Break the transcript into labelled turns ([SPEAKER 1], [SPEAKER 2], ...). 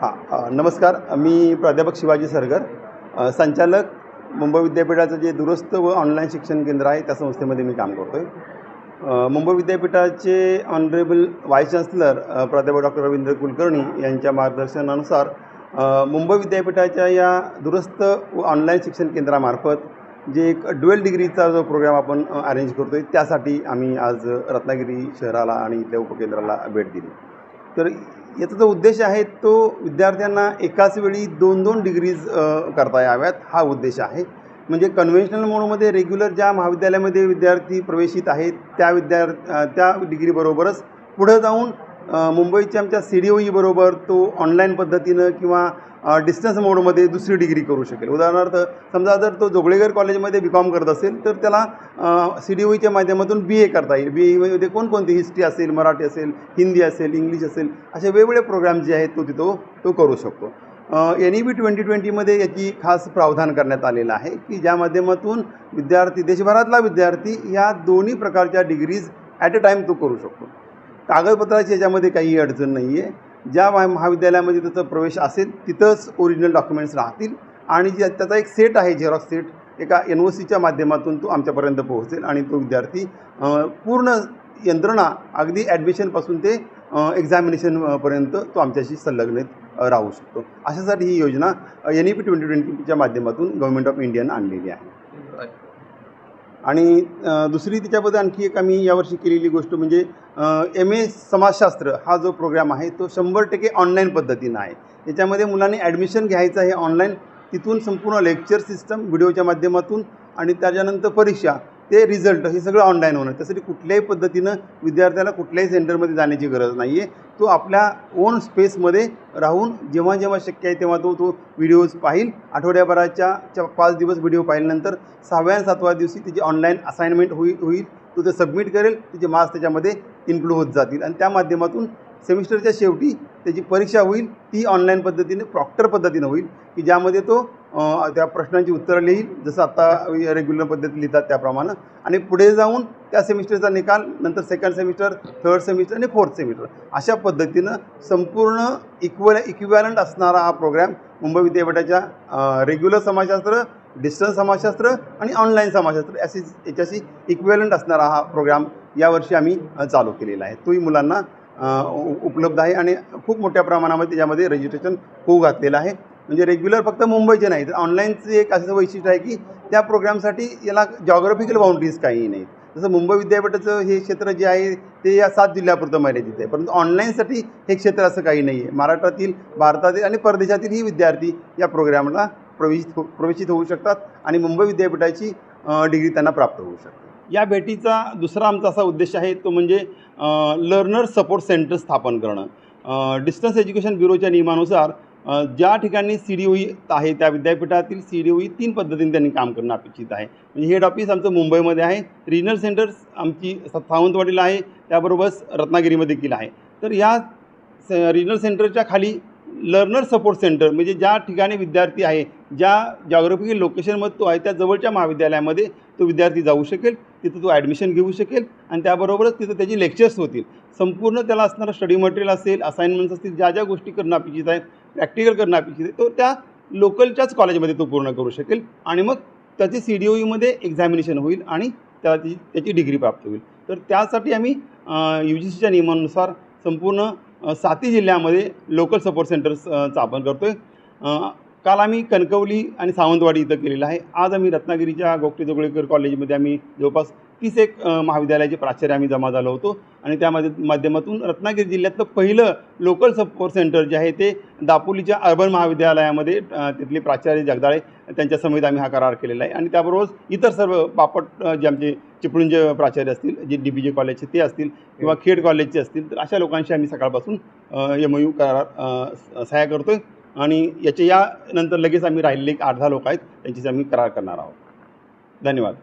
[SPEAKER 1] हां नमस्कार. मी प्राध्यापक शिवाजी सरगर. संचालक मुंबई विद्यापीठाचं जे दुरुस्त व ऑनलाईन शिक्षण केंद्र आहे त्या संस्थेमध्ये मी काम करतो आहे मुंबई विद्यापीठाचे ऑनरेबल व्हाईस चान्सलर प्राध्यापक डॉक्टर रवींद्र कुलकर्णी यांच्या मार्गदर्शनानुसार मुंबई विद्यापीठाच्या या दुरुस्त व ऑनलाईन शिक्षण केंद्रामार्फत जे एक ड्युएल डिग्रीचा जो प्रोग्राम आपण अरेंज करतो आहे त्यासाठी आम्ही आज रत्नागिरी शहराला आणि इथल्या उपकेंद्राला भेट दिली. तर याचा जो उद्देश आहे तो विद्यार्थ्यांना एकाच वेळी दोन दोन डिग्रीज करता याव्यात हा उद्देश आहे. म्हणजे कन्व्हेन्शनल मोडमध्ये रेग्युलर ज्या महाविद्यालयामध्ये विद्यार्थी प्रवेशित आहेत त्या विद्यार् त्या डिग्रीबरोबरच पुढं जाऊन मुंबईच्या आमच्या सी डी ओ ईबरोबर तो ऑनलाईन पद्धतीनं किंवा डिस्टन्स मोडमध्ये दुसरी डिग्री करू शकेल. उदाहरणार्थ समजा जर तो जोगळेगर कॉलेजमध्ये बी कॉम करत असेल तर त्याला सी डी ओ ईच्या माध्यमातून बी ए करता येईल. बी एमध्ये कोणकोणती हिस्ट्री असेल मराठी असेल हिंदी असेल इंग्लिश असेल असे वेगवेगळे प्रोग्राम जे आहेत तो तिथं तो करू शकतो. एन ई बी ट्वेंटी ट्वेंटीमध्ये याची खास प्रावधान करण्यात आलेलं आहे की ज्या माध्यमातून विद्यार्थी देशभरातला विद्यार्थी या दोन्ही प्रकारच्या डिग्रीज ॲट अ टाईम तो करू शकतो. कागदपत्राची याच्यामध्ये काही अडचण नाही आहे ज्या महाविद्यालयामध्ये त्याचा प्रवेश असेल तिथंच ओरिजिनल डॉक्युमेंट्स राहतील. आणि जे त्याचा एक सेट आहे झेरॉक्स सेट एका एन ओ सीच्या माध्यमातून तो आमच्यापर्यंत पोहोचेल आणि तो विद्यार्थी पूर्ण यंत्रणा अगदी ॲडमिशनपासून ते एक्झामिनेशनपर्यंत तो आमच्याशी संलग्नित राहू शकतो. अशासाठी ही योजना एन ई पी ट्वेंटी ट्वेंटीच्या माध्यमातून गव्हर्मेंट ऑफ इंडियानं आणलेली आहे. आणि दुसरी तिच्याबद्दल आणखी एक आम्ही यावर्षी केलेली गोष्ट म्हणजे एम ए समाजशास्त्र हा जो प्रोग्राम आहे तो शंभर टक्के ऑनलाईन पद्धतीनं आहे. याच्यामध्ये मुलांनी ॲडमिशन घ्यायचं आहे ऑनलाईन तिथून संपूर्ण लेक्चर सिस्टम व्हिडिओच्या माध्यमातून आणि त्याच्यानंतर परीक्षा. ते रिझल्ट हे सगळं ऑनलाईन होणार. त्यासाठी कुठल्याही पद्धतीनं विद्यार्थ्याला कुठल्याही सेंटरमध्ये जाण्याची गरज नाही आहे तो आपल्या ओन स्पेसमध्ये राहून जेव्हा जेव्हा शक्य आहे तेव्हा तो तो व्हिडिओज पाहील. आठवड्याभराच्या पाच दिवस व्हिडिओ पाहिल्यानंतर सहाव्या आणि सातव्या दिवशी त्याची ऑनलाईन असाइनमेंट होईल होईल. तो ते सबमिट करेल. त्याचे मार्क्स त्याच्यामध्ये इन्क्लूड होत जातील. आणि त्या माध्यमातून सेमिस्टरच्या शेवटी त्याची परीक्षा होईल. ती ऑनलाईन पद्धतीने प्रॉक्टर पद्धतीनं होईल. की ज्यामध्ये तो त्या प्रश्नांची उत्तरं लिहील जसं आत्ता रेग्युलर पद्धतीत लिहितात त्याप्रमाणे. आणि पुढे जाऊन त्या सेमिस्टरचा निकाल नंतर सेकंड सेमिस्टर थर्ड सेमिस्टर आणि फोर्थ सेमिस्टर अशा पद्धतीनं संपूर्ण इक्वल इक्विवॅलंट असणारा हा प्रोग्रॅम मुंबई विद्यापीठाच्या रेग्युलर समाजशास्त्र डिस्टन्स समाजशास्त्र आणि ऑनलाईन समाजशास्त्र याशी याच्याशी इक्विवॅलंट असणारा हा प्रोग्राम यावर्षी आम्ही चालू केलेला आहे. तोही मुलांना उपलब्ध आहे आणि खूप मोठ्या प्रमाणामध्ये त्याच्यामध्ये रजिस्ट्रेशन होऊ घातलेलं आहे. म्हणजे रेग्युलर फक्त मुंबईचे नाही तर ऑनलाईनचं एक असं वैशिष्ट्य आहे की त्या प्रोग्रामसाठी याला जॉग्राफिकल बाउंड्रीज काही नाहीत. जसं मुंबई विद्यापीठाचं हे क्षेत्र जे आहे ते या सात जिल्ह्यापुरतं मर्यादित आहे परंतु ऑनलाईनसाठी हे क्षेत्र असं काही नाही आहे महाराष्ट्रातील भारतातील आणि परदेशातीलही विद्यार्थी या प्रोग्रामला प्रवेशित हो प्रवेशित होऊ शकतात आणि मुंबई विद्यापीठाची डिग्री त्यांना प्राप्त होऊ शकते. या भेटीचा दुसरा आमचा असा उद्देश आहे तो म्हणजे लर्नर सपोर्ट सेंटर स्थापन करणं. डिस्टन्स एज्युकेशन ब्युरोच्या नियमानुसार ज्या ठिकाणी सी डी ओ आहे त्या विद्यापीठातील सी डी ओ तीन पद्धतीने त्यांनी काम करणं अपेक्षित आहे. म्हणजे हेड ऑफिस आमचं मुंबईमध्ये आहे रिजनल सेंटर्स आमची सावंतवाडीला आहे त्याबरोबरच रत्नागिरीमध्ये देखील आहे. तर या स- रिजनल सेंटरच्या खाली लर्नर सपोर्ट सेंटर म्हणजे ज्या ठिकाणी विद्यार्थी आहे ज्या जॉग्राफिकल लोकेशनमध्ये तो आहे त्या जवळच्या महाविद्यालयामध्ये तो विद्यार्थी जाऊ शकेल तिथं तो ॲडमिशन घेऊ शकेल आणि त्याबरोबरच तिथं त्याची लेक्चर्स होतील. संपूर्ण त्याला असणारं स्टडी मटेरियल असेल असाइनमेंट्स असतील ज्या ज्या गोष्टी करणं अपेक्षित आहे प्रॅक्टिकल करणं अपेक्षित आहे तो त्या लोकलच्याच कॉलेजमध्ये तो पूर्ण करू शकेल आणि मग त्याची सी डी ओ ईमध्ये एक्झामिनेशन होईल आणि त्याला त्याची डिग्री प्राप्त होईल. तर त्यासाठी आम्ही यू जी सीच्या नियमानुसार संपूर्ण अ, सातही जिल्ह्यामध्ये लोकल सपोर्ट सेंटर्स स्थापन करतो आहे काल आम्ही कणकवली आणि सावंतवाडी इथं केलेलं आहे. आज आम्ही रत्नागिरीच्या गोगटे जोगळेकर कॉलेजमध्ये आम्ही जवळपास तीस एक महाविद्यालयाचे प्राचार्य आम्ही जमा झालो होतो. आणि त्या माध्यमातून रत्नागिरी जिल्ह्यातलं पहिलं लोकल सपोर्ट सेंटर जे आहे ते दापोलीच्या अर्बन महाविद्यालयामध्ये तिथले प्राचार्य जगदाळे त्यांच्या समेत आम्ही हा करार केलेला आहे. आणि त्याबरोबरच इतर सर्व बापट जे आमचे चिपळूणचे प्राचार्य असतील जे डी बी जे कॉलेजचे ते असतील किंवा खेड कॉलेजचे असतील तर अशा लोकांशी आम्ही सकाळपासून एम यू करार सहाय्य करतो आहे आणि याच्या यानंतर लगेच आम्ही राहिलेले एक आठ दहा लोक आहेत त्यांच्याशी आम्ही करार करणार आहोत. धन्यवाद.